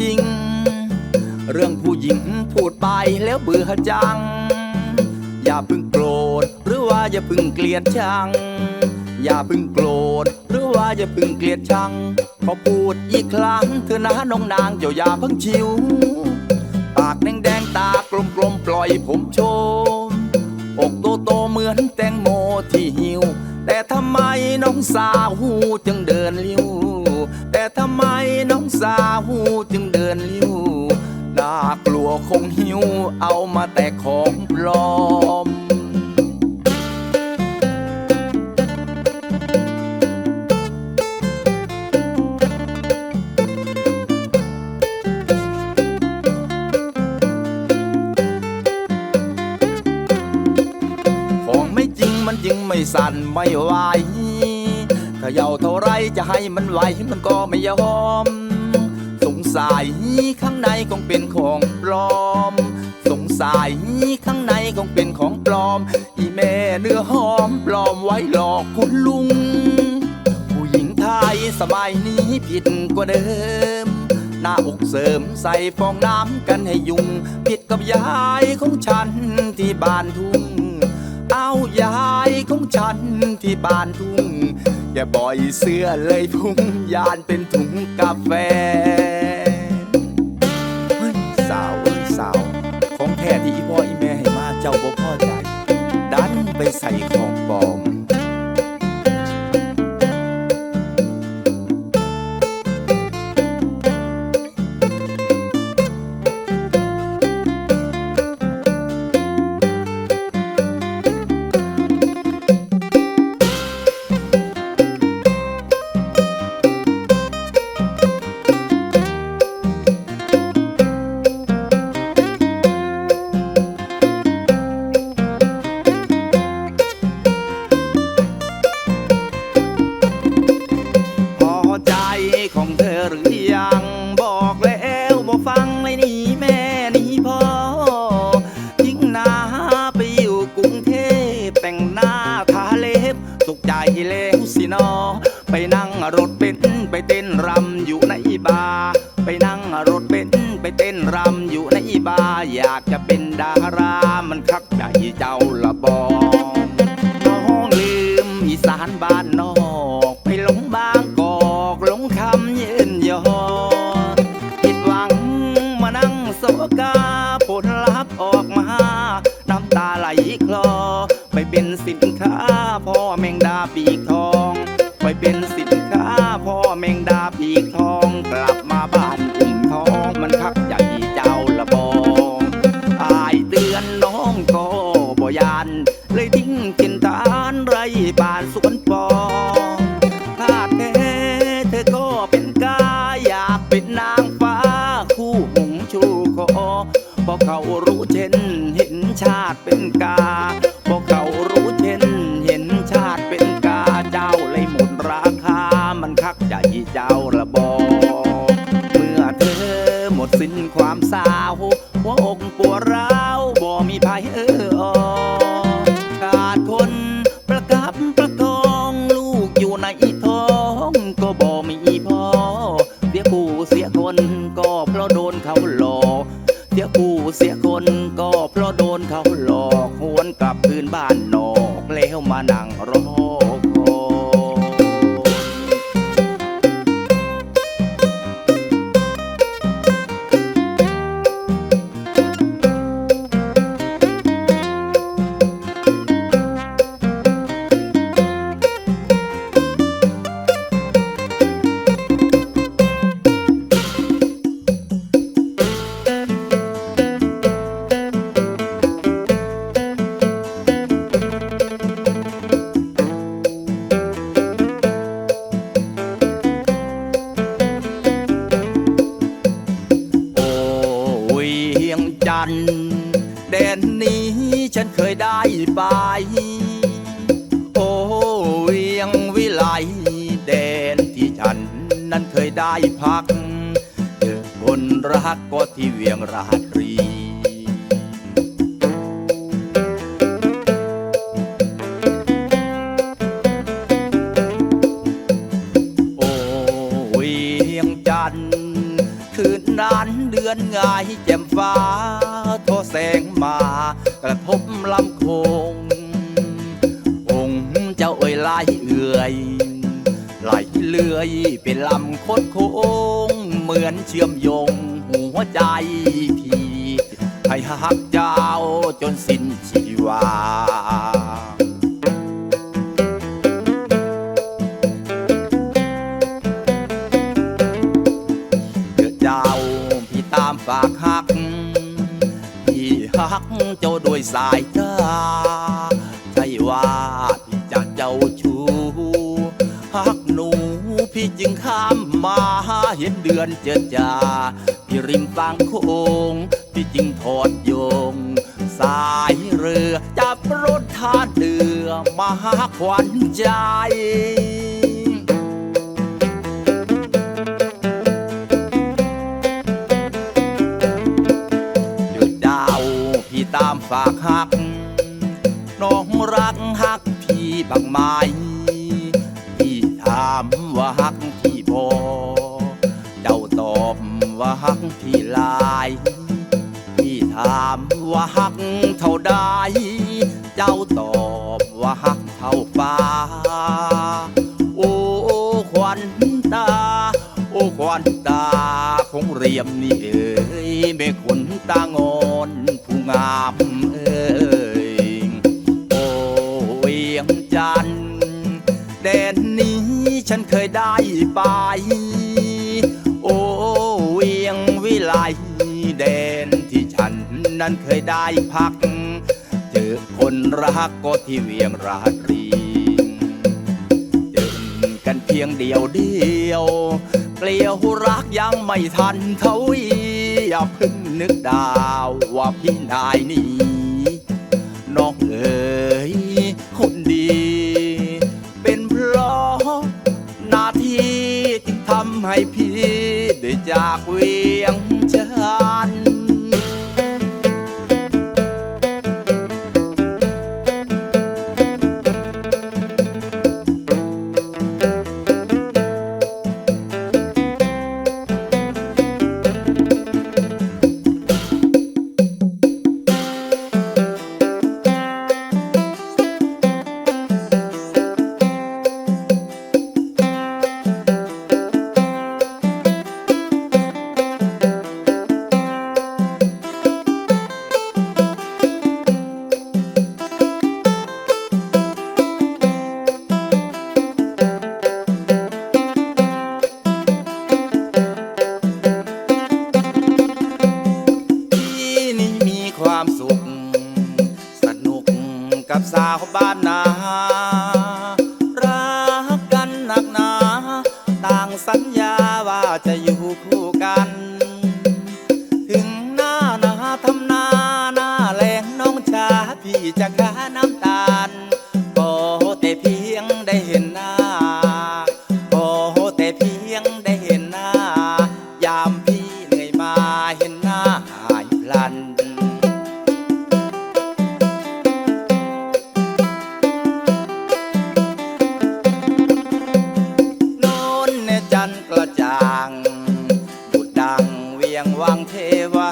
จริง เรื่องผู้หญิงพูดไปแล้วเบื่อจัง อย่าพึ่งโกรธหรือว่าอย่าพึ่งเกลียดชัง อย่าพึ่งโกรธหรือว่าอย่าพึ่งเกลียดชังขอพูดอีกครั้งเธอนะน้องนางเจ้าอย่าเพิ่งชิว ปากแดงแดงตากลมๆปล่อยผมโชม อกโตโตเหมือนแตงโมที่หิว แต่ทำไมน้องสาวหูจึงเดินลิ้ว ทำไมน้องสาวหูจึงเดินลิ้วน่ากลัวคงหิวเอามาแต่ของปลอมของไม่จริงมันจึงไม่สั่นไม่ไหว ขย่าเท่าไรจะให้มันไหวมันก็ไม่ยอม สงสัยข้างในคงเป็นของปลอม สงสัยข้างในคงเป็นของปลอม อีแม่เนื้อหอมปลอมไว้หลอกคุณลุง ผู้หญิงไทยสมัยนี้ผิดกว่าเดิม หน้าอกเสริมใส่ฟองน้ำกันให้ยุง ผิดกับยายของฉันที่บ้านทุ่ง เอายายของฉันที่บ้านทุ่ง อย่าบ่อยเสื้อเลยพุงยานเป็นถุงกาแฟเฮ้ยสาวเอ้ยสาว ของแท้ที่อีพ่ออีแม่ให้มาเจ้าบ่พอใจดันไปใส่ของปลอม เขารู้เช่นเห็นชาติเป็นกา บ้านนอกแล้วมานั่งรอ นทน์แดนนี้ฉันเคยได้ไป โอ้เวียงวิไลแดนที่ฉันนั้นเคยได้พัก เจอคนรักก็ที่เวียงราตรีโอ้เวียงจั แสงมากระทบลำโคง องค์เจ้าเอ่ยไหลเอื่อยไหลเลื่อยเป็นลำคดโค้ง เหมือนเชื่อมโยงหัวใจที่ให้หักเจ้าจนสิ้นชีวา สายตาใช่ว่าพี่จะเจ้าชู้หักหนูพี่จึงข้ามมาเห็นเดือนเจอจาพี่ริมฝั่งโคงพี่จึงถอดโยง สายเรือจับรถท่าเดือมาหาขวัญใจ ฝากหัก น้องรักหักพี่บักไม้พี่ถามว่าหักพี่บอเจ้าตอบว่าหักพี่ลาย พี่ถามว่าหักเท่าใดเจ้าตอบว่าหักเท่าฟ้า โอ้ควันตา โอ้ควันตาคงเรียมนี่เอ้ยแม่คนตางอนผู้งาม ได้ไป โอ้เวียงวิไลแดนที่ฉันนั้นเคยได้พัก เจอคนรักก็ที่เวียงราตรีเดินกันเพียงเดียวเดียวเกลียวรักยังไม่ทันเท่าอีอย่าเพิ่งนึกดาวว่าพี่นายนี้น้องเอ๋ จากเวี สัญญาว่าจะอยู่คู่กัน ถึงหน้านาทำนาหน้าแรงน้องชาพี่จะก เทวา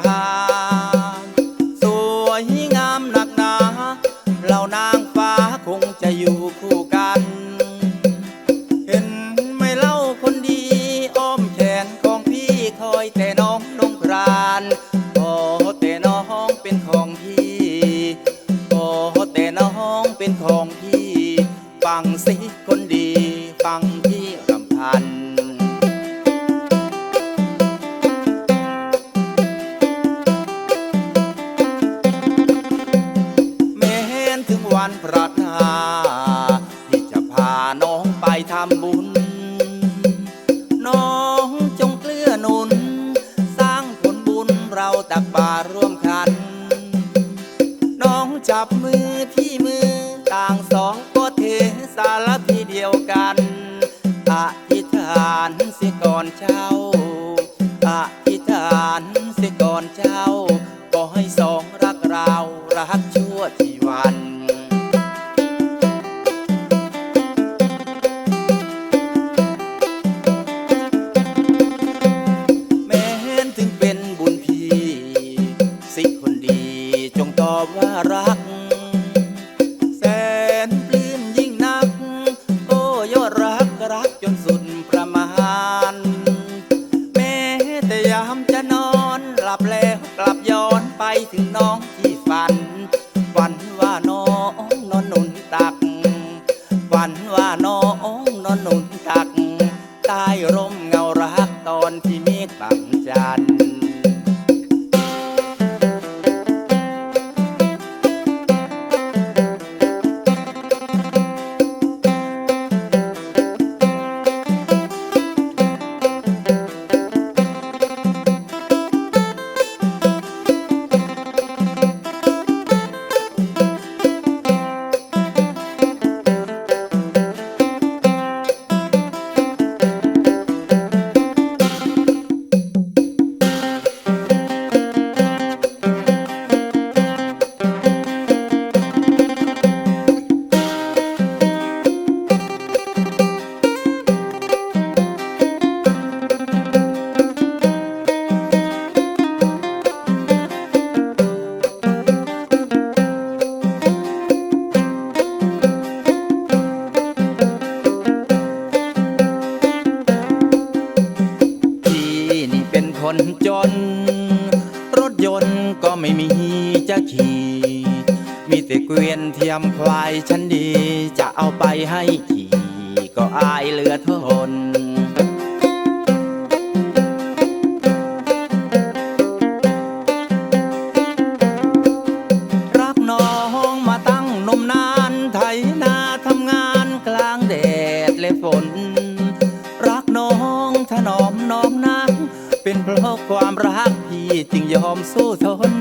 จึงยอมสู้ทน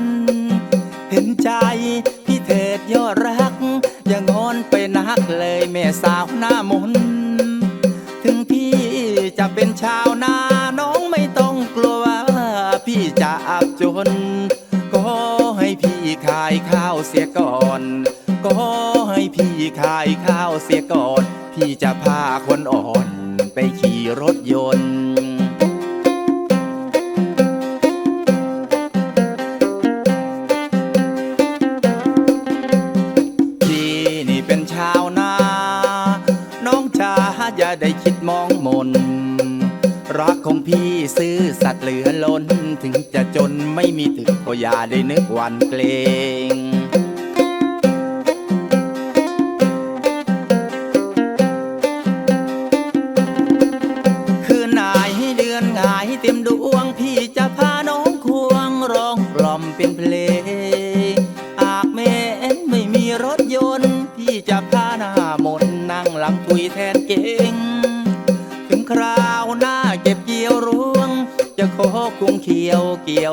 เห็นใจพี่เถิดยอดรัก อย่างอนไปนักเลยแม่สาวหน้ามน ถึงพี่จะเป็นชาวนาน้องไม่ต้องกลัวพี่จะอับจน ก็ให้พี่ขายข้าวเสียก่อน ก็ให้พี่ขายข้าวเสียก่อน พี่จะพาคนอ่อนไปขี่รถยนต์ ซื้อสัตว์เหลือล้น ถึงจะจนไม่มีตึกก็อย่าได้นึกวันเกรง Y a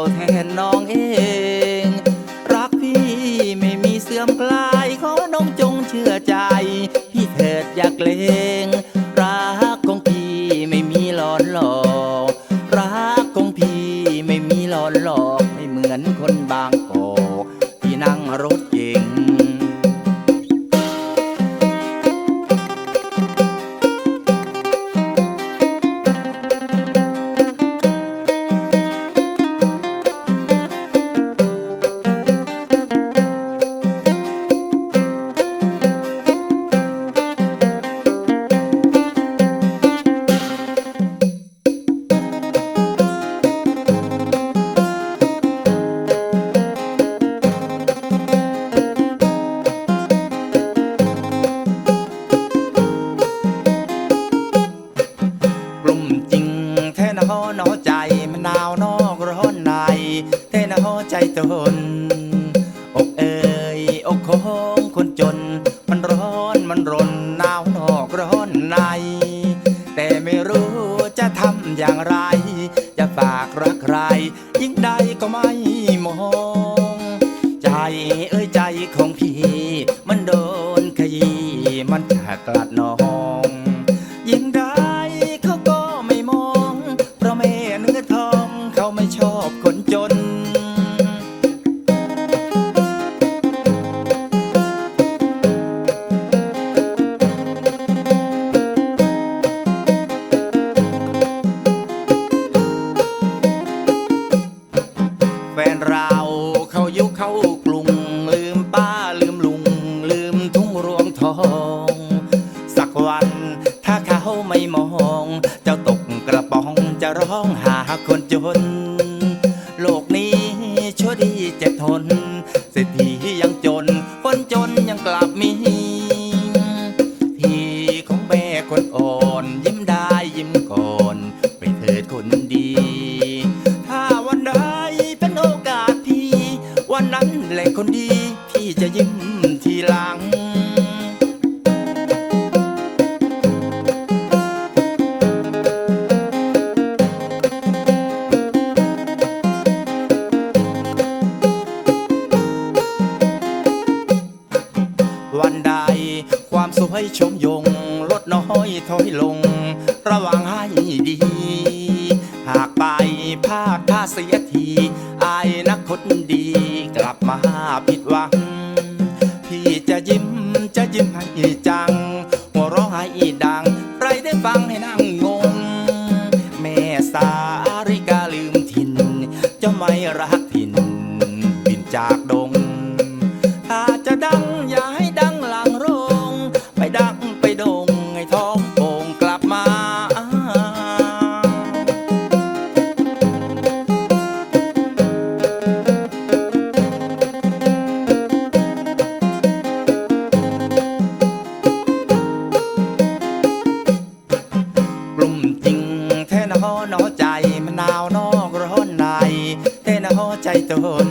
จนอกเอ เป็นโอกาสพี่ วันนั้นแหละคนดี พี่จะยิ้ม ใจจน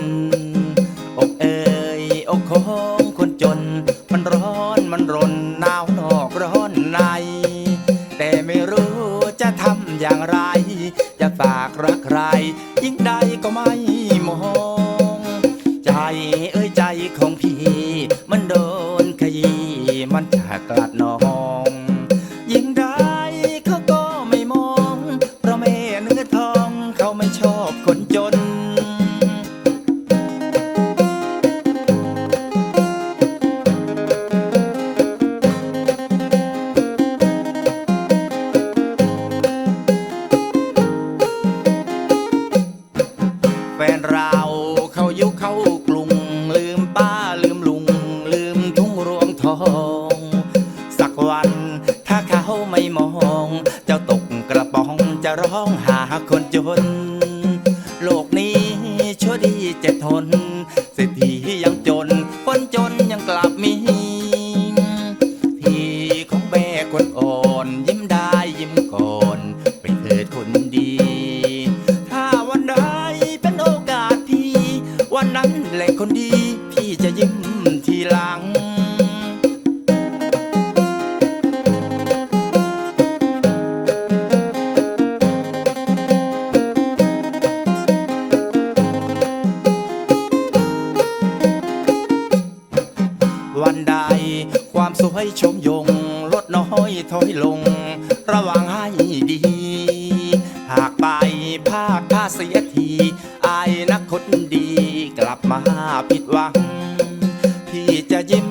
จะยิ้ม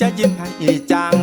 จะยิ้มให้จัง